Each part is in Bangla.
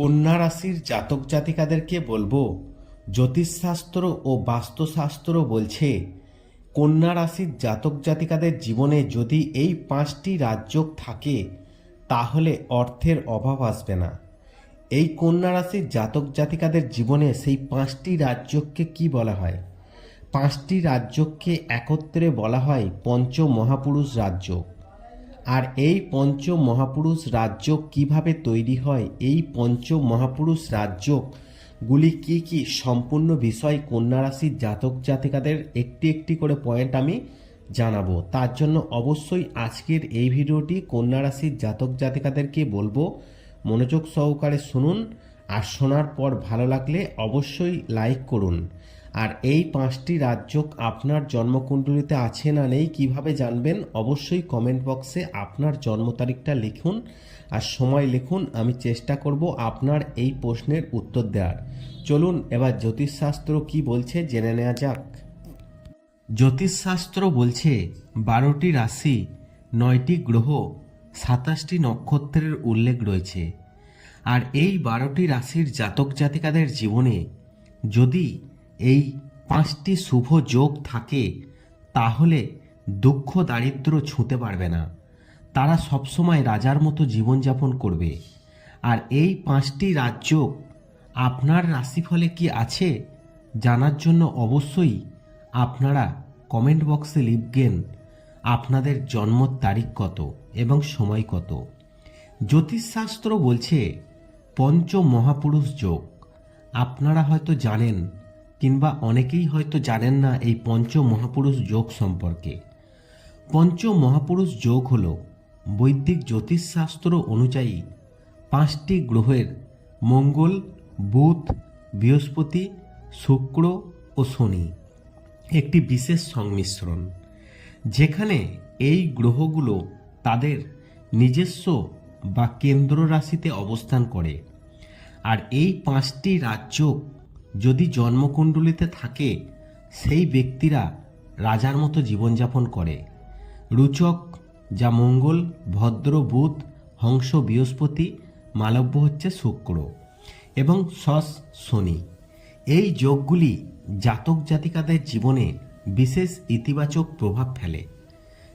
কন্যা রাশির জাতক জাতিকাদেরকে বলব, জ্যোতিষশাস্ত্র ও বাস্তুশাস্ত্র বলছে, কন্যা রাশির জাতক জাতিকাদের জীবনে যদি এই পাঁচটি রাজযোগ থাকে, তাহলে অর্থের অভাব আসবে না। এই কন্যা রাশির জাতক জাতিকাদের জীবনে সেই পাঁচটি রাজযোগকে কি বলা হয়? পাঁচটি রাজযোগকে একত্রে বলা হয় পঞ্চ মহাপুরুষ রাজযোগ। আর এই পঞ্চ মহাপুরুষ রাজ্য কীভাবে তৈরি হয়? এই পঞ্চ মহাপুরুষ রাজ্যগুলি কি কি? সম্পূর্ণ বিষয় কন্যা রাশির জাতক জাতিকাদের একটি একটি করে পয়েন্ট আমি জানাব। তার জন্য অবশ্যই আজকের এই ভিডিওটি কন্যা রাশির জাতক জাতিকাদেরকে বলব, মনোযোগ সহকারে শুনুন আর শোনার পর ভালো লাগলে অবশ্যই লাইক করুন। আর এই পাঁচটি রাজ্য আপনার জন্মকুণ্ডলিতে আছে না নেই, কীভাবে জানবেন? অবশ্যই কমেন্ট বক্সে আপনার জন্ম তারিখটা লিখুন আর সময় লিখুন, আমি চেষ্টা করব আপনার এই প্রশ্নের উত্তর দেওয়ার। চলুন এবার জ্যোতিষশাস্ত্র কি বলছে জেনে নেওয়া যাক। জ্যোতিষশাস্ত্র বলছে, বারোটি রাশি, নয়টি গ্রহ, সাতাশটি নক্ষত্রের উল্লেখ রয়েছে। আর এই বারোটি রাশির জাতক জাতিকাদের জীবনে যদি এই পাঁচটি শুভ যোগ থাকে, তাহলে দুঃখ দারিদ্র ছুঁতে পারবে না। তারা সবসময় রাজার মতো জীবনযাপন করবে। আর এই পাঁচটি রাজ্য আপনার রাশিফলে কি আছে, জানার জন্য অবশ্যই আপনারা কমেন্ট বক্সে লিখবেন আপনাদের জন্ম তারিখ কত এবং সময় কত। জ্যোতিষশাস্ত্র বলছে পঞ্চ মহাপুরুষ যোগ। আপনারা হয়তো জানেন কিংবা অনেকেই হয়তো জানেন না এই পঞ্চ মহাপুরুষ যোগ সম্পর্কে। পঞ্চ মহাপুরুষ যোগ হল বৈদিক জ্যোতিষশাস্ত্র অনুযায়ী পাঁচটি গ্রহের মঙ্গল, বুধ, বৃহস্পতি, শুক্র ও শনি, একটি বিশেষ সংমিশ্রণ। যেখানে এই গ্রহগুলো তাদের নিজস্ব বা কেন্দ্র রাশিতে অবস্থান করে। আর এই পাঁচটি রাজ্য যদি জন্মকুণ্ডলিতে থাকে, সেই ব্যক্তিরা রাজার মতো জীবনযাপন করে। রুচক যা মঙ্গল, ভদ্র, বুধ, হংস, বৃহস্পতি, মালব্য হচ্ছে শুক্র এবং সস শনি। এই যোগগুলি জাতক জাতিকাদের জীবনে বিশেষ ইতিবাচক প্রভাব ফেলে।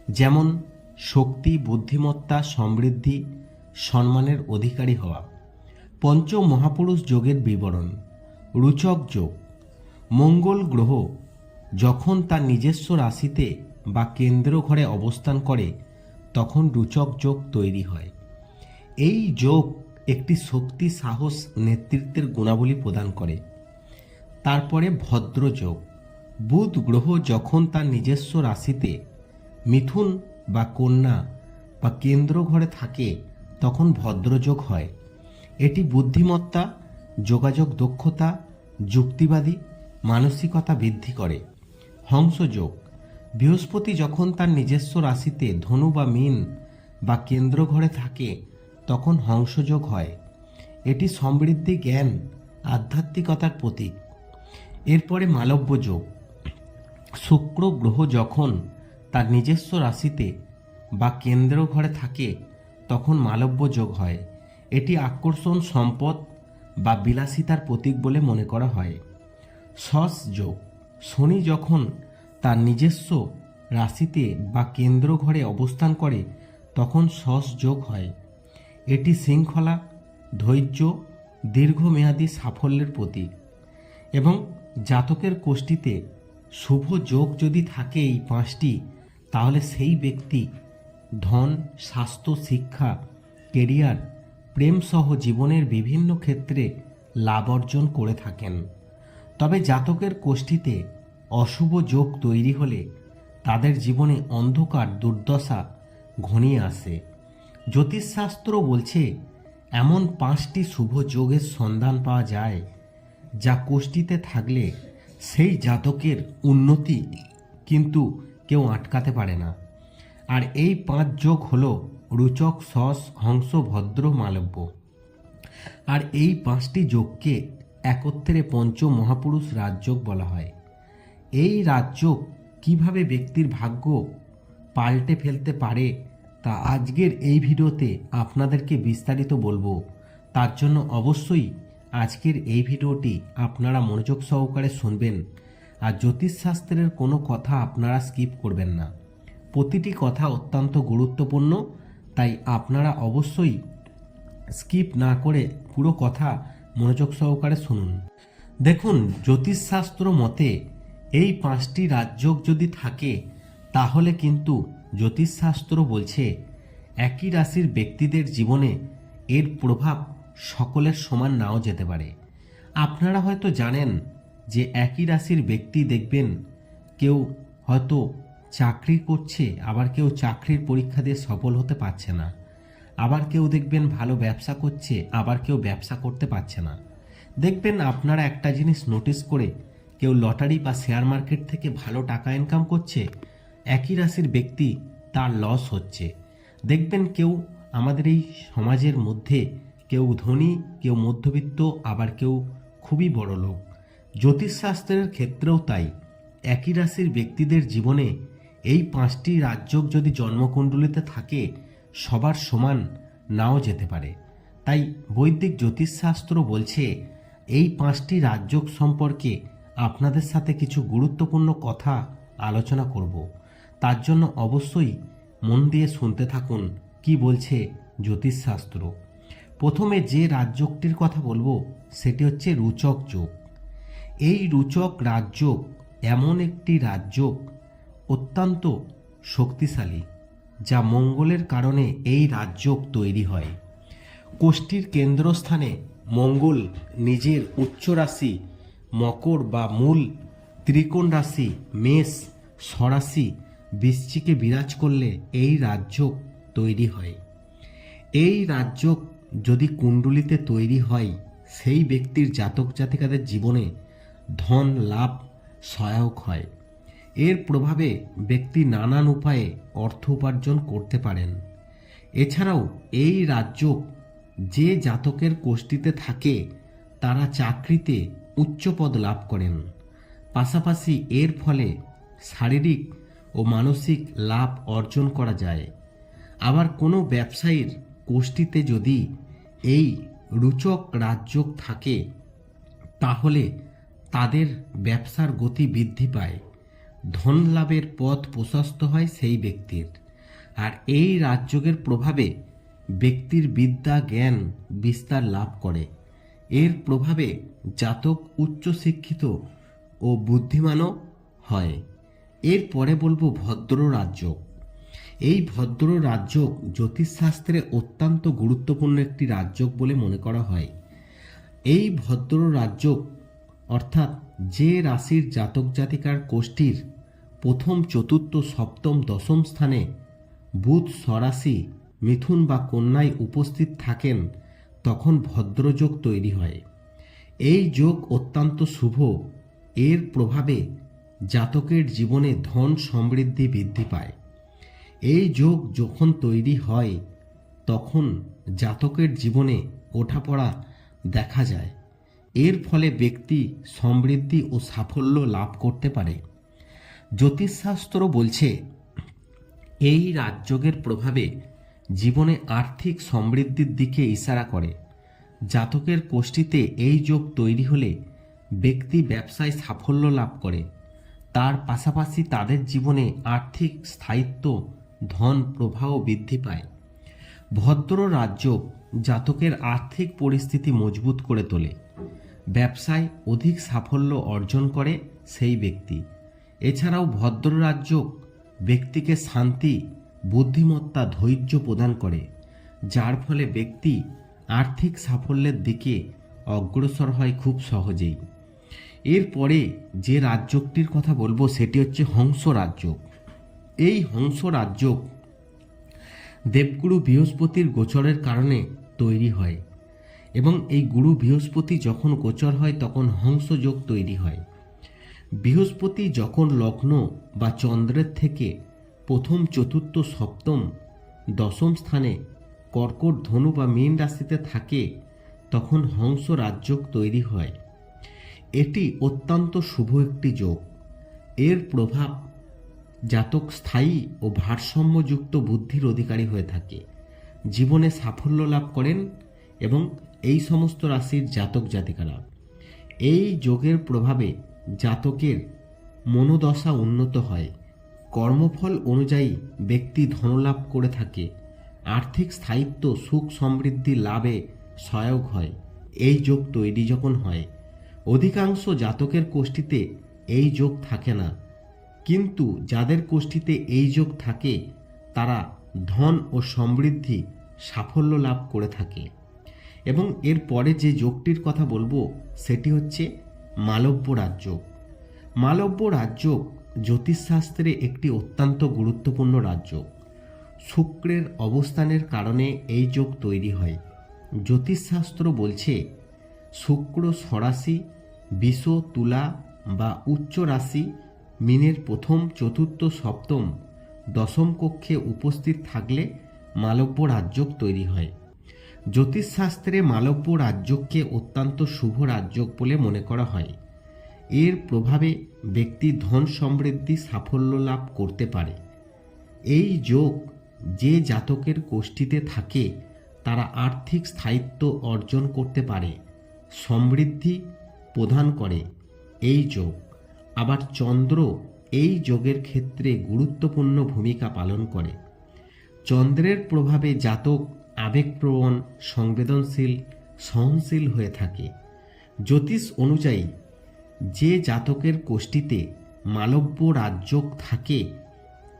যেমন শক্তি, বুদ্ধিমত্তা, সমৃদ্ধি, সম্মানের অধিকারী হওয়া। পঞ্চ মহাপুরুষ যোগের বিবরণ। রুচক যোগ। মঙ্গল গ্রহ যখন তার নিজস্ব রাশিতে বা কেন্দ্র ঘরে অবস্থান করে, তখন রুচক যোগ তৈরি হয়। এই যোগ একটি শক্তি, সাহস, নেতৃত্বের গুণাবলী প্রদান করে। তারপরে ভদ্র যোগ। বুধ গ্রহ যখন তার নিজস্ব রাশিতে মিথুন বা কন্যা বা কেন্দ্র ঘরে থাকে, তখন ভদ্রযোগ হয়। এটি বুদ্ধিমত্তা, যোগাযোগ দক্ষতা যুক্তিবাদী, মানসিকতা বৃদ্ধি করে। হংসযোগ বৃহস্পতি যখন তার নিজস্ব রাশিতে ধনু বা মিন বা কেন্দ্র ঘরে থাকে, তখন হংসযোগ হয়। এটি সমৃদ্ধি, জ্ঞান, আধ্যাত্মিকতার প্রতীক। এরপরে মালব্য যোগ। শুক্র গ্রহ যখন তার নিজস্ব রাশিতে বা কেন্দ্র ঘরে থাকে, তখন মালব্য যোগ হয়। এটি আকর্ষণ, সম্পদ বা বিলাসিতার প্রতীক বলে মনে করা হয়। সস যোগ। শনি যখন তার নিজস্ব রাশিতে বা কেন্দ্র ঘরে অবস্থান করে, তখন সস যোগ হয়। এটি শৃঙ্খলা, ধৈর্য, দীর্ঘমেয়াদী সাফল্যের প্রতীক এবং জাতকের কোষ্ঠীতে শুভ যোগ যদি থাকে এই পাঁচটি, তাহলে সেই ব্যক্তি ধন, স্বাস্থ্য, শিক্ষা, কেরিয়ার প্রেমসহ জীবনের বিভিন্ন ক্ষেত্রে লাভ অর্জন করে থাকেন। তবে জাতকের কোষ্ঠীতে অশুভ যোগ তৈরি হলে তাদের জীবনে অন্ধকার দুর্দশা ঘনিয়ে আসে। জ্যোতিষশাস্ত্র বলছে, এমন পাঁচটি শুভ যোগের সন্ধান পাওয়া যায় যা কোষ্ঠীতে থাকলে সেই জাতকের উন্নতি কিন্তু কেউ আটকাতে পারে না। আর এই পাঁচ যোগ হল রুচক সস হংস ভদ্র মালব্য। আর এই পাঁচটি যোগকে একত্রে পঞ্চ মহাপুরুষ রাজযোগ বলা হয়। এই রাজযোগ কীভাবে ব্যক্তির ভাগ্য পাল্টে ফেলতে পারে তা আজকের এই ভিডিওতে আপনাদেরকে বিস্তারিত বলব। তার জন্য অবশ্যই আজকের এই ভিডিওটি আপনারা মনোযোগ সহকারে শুনবেন। আর জ্যোতিষশাস্ত্রের কোনো কথা আপনারা স্কিপ করবেন না। প্রতিটি কথা অত্যন্ত গুরুত্বপূর্ণ তাই আপনারা অবশ্যই স্কিপ না করে পুরো কথা মনোযোগ সহকারে শুনুন। দেখুন, জ্যোতিষশাস্ত্র মতে এই পাঁচটি রাজযোগ যদি থাকে, তাহলে কিন্তু জ্যোতিষশাস্ত্র বলছে, একই রাশির ব্যক্তিদের জীবনে এর প্রভাব সকলের সমান নাও যেতে পারে। আপনারা হয়তো জানেন যে একই রাশির ব্যক্তি দেখবেন, কেউ হয়তো চাকরি করছে, আবার কেউ চাকরির পরীক্ষা দিয়ে সফল হতে পারছে না। আবার কেউ দেখবেন ভালো ব্যবসা করছে, আবার কেউ ব্যবসা করতে পারছে না। দেখবেন আপনারা একটা জিনিস নোটিস করে কেউ লটারি বা শেয়ার মার্কেট থেকে ভালো টাকা ইনকাম করছে, একই রাশির ব্যক্তি তার লস হচ্ছে। দেখবেন কেউ আমাদের এই সমাজের মধ্যে কেউ ধনী, কেউ মধ্যবিত্ত, আবার কেউ খুবই বড় লোক জ্যোতিষশাস্ত্রের ক্ষেত্রেও তাই। একই রাশির ব্যক্তিদের জীবনে এই পাঁচটি রাজযোগ যদি জন্মকুণ্ডলিতে থাকে, সবার সমান নাও যেতে পারে। তাই বৈদিক জ্যোতিষশাস্ত্র বলছে, এই পাঁচটি রাজযোগ সম্পর্কে আপনাদের সাথে কিছু গুরুত্বপূর্ণ কথা আলোচনা করব। তার জন্য অবশ্যই মন দিয়ে শুনতে থাকুন কি বলছে জ্যোতিষশাস্ত্র। প্রথমে যে রাজযোগটির কথা বলব, সেটি হচ্ছে রুচক যোগ। এই রুচক রাজযোগ এমন একটি রাজযোগ অত্যন্ত শক্তিশালী, যা মঙ্গলের কারণে এই রাজযোগ তৈরি হয়। কোষ্ঠীর কেন্দ্রস্থানে মঙ্গল নিজের উচ্চ রাশি, মকর বা মূল ত্রিকোণ রাশি, মেষ সরাশি বৃশ্চিকে বিরাজ করলে এই রাজযোগ তৈরি হয়। এই রাজযোগ যদি কুণ্ডলিতে তৈরি হয়, সেই ব্যক্তির জাতক জাতিকাদের জীবনে ধন লাভ সহায়ক হয়। এর প্রভাবে ব্যক্তি নানান উপায়ে অর্থ উপার্জন করতে পারেন। এছাড়াও এই রাজযোগ যে জাতকের কোষ্ঠীতে থাকে, তারা চাকরিতে উচ্চপদ লাভ করেন। পাশাপাশি এর ফলে শারীরিক ও মানসিক লাভ অর্জন করা যায়। আবার কোনো ব্যবসায়ীর কোষ্ঠীতে যদি এই রুচক রাজযোগ থাকে, তাহলে তাদের ব্যবসার গতি বৃদ্ধি পায়। ধন লাভের পথ প্রশস্ত হয় সেই ব্যক্তির। আর এই রাজযোগের প্রভাবে ব্যক্তির বিদ্যা, জ্ঞান বিস্তার লাভ করে। এর প্রভাবে জাতক উচ্চশিক্ষিত ও বুদ্ধিমানও হয়। এরপরে বলব ভদ্র রাজযোগ। এই ভদ্র রাজযোগ জ্যোতিষশাস্ত্রে অত্যন্ত গুরুত্বপূর্ণ একটি রাজযোগ বলে মনে করা হয়। এই ভদ্র রাজযোগ অর্থাৎ যে রাশির জাতক জাতিকার কোষ্ঠীর প্রথম চতুর্থ সপ্তম দশম স্থানে বুধ স্বরাশি মিথুন বা কন্যায় উপস্থিত থাকেন, তখন ভদ্রযোগ তৈরি হয়। এই যোগ অত্যন্ত শুভ। এর প্রভাবে জাতকের জীবনে ধন সমৃদ্ধি বৃদ্ধি পায়। এই যোগ যখন তৈরি হয়, তখন জাতকের জীবনে ওঠাপড়া দেখা যায়। এর ফলে ব্যক্তি সমৃদ্ধি ও সাফল্য লাভ করতে পারে। জ্যোতিষশাস্ত্র বলছে, এই রাজযোগের প্রভাবে জীবনে আর্থিক সমৃদ্ধির দিকে ইশারা করে। জাতকের কোষ্ঠীতে এই যোগ তৈরি হলে ব্যক্তি ব্যবসায় সাফল্য লাভ করে। তার পাশাপাশি তাদের জীবনে আর্থিক স্থায়িত্ব, ধন প্রবাহ বৃদ্ধি পায়। ভদ্র রাজ্য জাতকের আর্থিক পরিস্থিতি মজবুত করে তোলে। ব্যবসায় অধিক সাফল্য অর্জন করে সেই ব্যক্তি। এছাড়াও ভদ্র রাজ্য ব্যক্তিকে শান্তি, বুদ্ধিমত্তা, ধৈর্য প্রদান করে, যার ফলে ব্যক্তি আর্থিক সাফল্যের দিকে অগ্রসর হয় খুব সহজেই। এরপরে যে রাজ্যটির কথা বলব, সেটি হচ্ছে হংস রাজ্য। এই হংস রাজ্য দেবগুরু বৃহস্পতির গোচরের কারণে তৈরি হয় এবং এই গুরু বৃহস্পতি যখন গোচর হয়, তখন হংস যোগ তৈরি হয়। বৃহস্পতি যখন লগ্ন বা চন্দ্রের থেকে প্রথম চতুর্থ সপ্তম দশম স্থানে কর্কট ধনু বা মীন রাশিতে থাকে, তখন হংস রাজযোগ তৈরি হয়। এটি অত্যন্ত শুভ একটি যোগ। এর প্রভাব জাতক স্থায়ী ও ভারসাম্যযুক্ত বুদ্ধির অধিকারী হয়ে থাকে। জীবনে সাফল্য লাভ করেন এবং এই সমস্ত রাশির জাতক জাতিকারা এই যোগের প্রভাবে জাতকের মনোদশা উন্নত হয়। কর্মফল অনুযায়ী ব্যক্তি ধনলাভ করে থাকে। আর্থিক স্থায়িত্ব, সুখ সমৃদ্ধি লাভে সহায়ক হয়। এই যোগ তৈরি যখন হয়, অধিকাংশ জাতকের কোষ্ঠীতে এই যোগ থাকে না। কিন্তু যাদের কোষ্ঠীতে এই যোগ থাকে, তারা ধন ও সমৃদ্ধি সাফল্য লাভ করে থাকে। এবং এর পরে যে যোগটির কথা বলব, সেটি হচ্ছে মালব্য রাজ্য। মালব্য রাজ্য জ্যোতিষশাস্ত্রে একটি অত্যন্ত গুরুত্বপূর্ণ রাজ্য। শুক্রের অবস্থানের কারণে এই যোগ তৈরি হয়। জ্যোতিষশাস্ত্র বলছে, শুক্র সরাসি বিষ, তুলা বা উচ্চ রাশি মিনের প্রথম, চতুর্থ, সপ্তম, দশম কক্ষে উপস্থিত থাকলে মালব্য রাজ্যক তৈরি হয়। জ্যোতিষশাস্ত্রে মালব্য রাজ্যকে অত্যন্ত শুভ রাজ্যক বলে মনে করা হয়। এর প্রভাবে ব্যক্তি ধন সমৃদ্ধি সাফল্য লাভ করতে পারে। এই যোগ যে জাতকের গোষ্ঠীতে থাকে, তারা আর্থিক স্থায়িত্ব অর্জন করতে পারে, সমৃদ্ধি প্রদান করে এই যোগ। আবার চন্দ্র এই যোগের ক্ষেত্রে গুরুত্বপূর্ণ ভূমিকা পালন করে। চন্দ্রের প্রভাবে জাতক আবেগপ্রবণ, সংবেদনশীল, সহনশীল হয়ে থাকে। জ্যোতিষ অনুযায়ী, যে জাতকের কোষ্ঠীতে মালব্য রাজ্যক থাকে,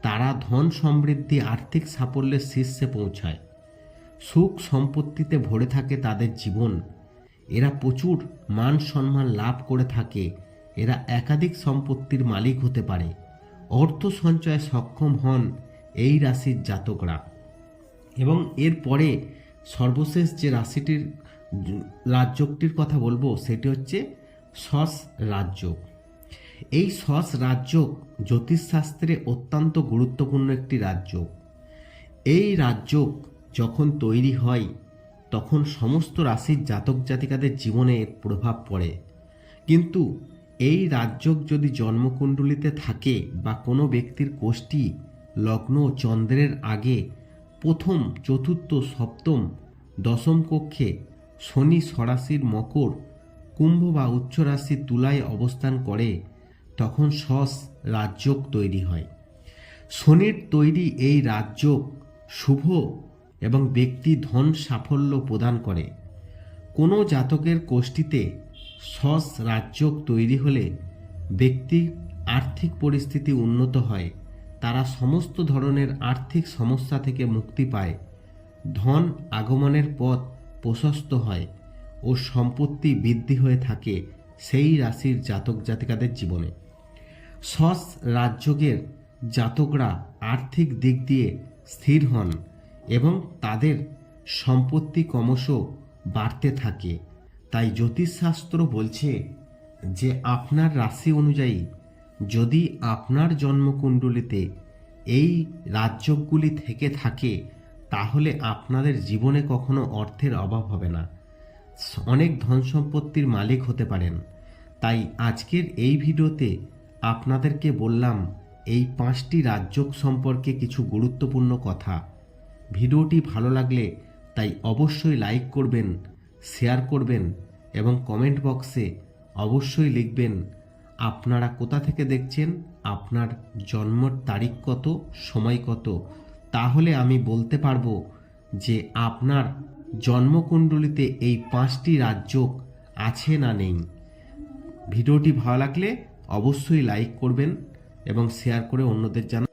তারা ধন সমৃদ্ধি, আর্থিক সাফল্যের শীর্ষে পৌঁছায়। সুখ সম্পত্তিতে ভরে থাকে তাদের জীবন। এরা প্রচুর মান সম্মান লাভ করে থাকে। এরা একাধিক সম্পত্তির মালিক হতে পারে। অর্থ সঞ্চয়ে সক্ষম হন এই রাশির জাতকরা। এবং এরপরে সর্বশেষ যে রাশিটির রাজ্যটির কথা বলব, সেটি হচ্ছে সস রাজ্য এই সস রাজ্য জ্যোতিষশাস্ত্রে অত্যন্ত গুরুত্বপূর্ণ একটি রাজ্য এই রাজ্য যখন তৈরি হয়, তখন সমস্ত রাশির জাতক জাতিকাদের জীবনে এর প্রভাব পড়ে। কিন্তু এই রাজ্য যদি জন্মকুণ্ডলিতে থাকে বা কোনো ব্যক্তির কোষ্ঠী লগ্ন চন্দ্রের আগে প্রথম, চতুর্থ, সপ্তম, দশম কক্ষে শনি সরাসির মকর কুম্ভ বা উচ্চ রাশির তুলায় অবস্থান করে, তখন সস রাজ্যক তৈরি হয়। শনির তৈরি এই রাজ্যক শুভ এবং ব্যক্তি ধন সাফল্য প্রদান করে। কোনো জাতকের কোষ্ঠীতে সস রাজ্যক তৈরি হলে ব্যক্তির আর্থিক পরিস্থিতি উন্নত হয়। তারা সমস্ত ধরনের আর্থিক সমস্যা থেকে মুক্তি পায়। ধন আগমনের পথ প্রশস্ত হয় ও সম্পত্তি বৃদ্ধি হয়ে থাকে সেই রাশির জাতক জাতিকাদের জীবনে। সস রাজযোগের জাতকরা আর্থিক দিক দিয়ে স্থির হন এবং তাদের সম্পত্তি ক্রমশ বাড়তে থাকে। তাই জ্যোতিষশাস্ত্র বলছে যে, আপনার রাশি অনুযায়ী যদি আপনার জন্মকুণ্ডলিতে এই রাজ্যগুলি থেকে থাকে, তাহলে আপনাদের জীবনে কখনো অর্থের অভাব হবে না। অনেক ধন সম্পত্তির মালিক হতে পারেন। তাই আজকের এই ভিডিওতে আপনাদেরকে বললাম, এই পাঁচটি রাজ্য সম্পর্কে কিছু গুরুত্বপূর্ণ কথা। ভিডিওটি ভালো লাগলে তাই অবশ্যই লাইক করবেন, শেয়ার করবেন এবং কমেন্ট বক্সে অবশ্যই লিখবেন আপনারা কোথা থেকে দেখছেন? আপনার জন্মর তারিখ কত? সময় কত? তাহলে আমি বলতে পারব যে আপনার জন্মকুণ্ডলিতে এই পাঁচটি রাজ্য আছে না নেই। ভিডিওটি ভালো লাগলে অবশ্যই লাইক করবেন এবং শেয়ার করে অন্যদের জানা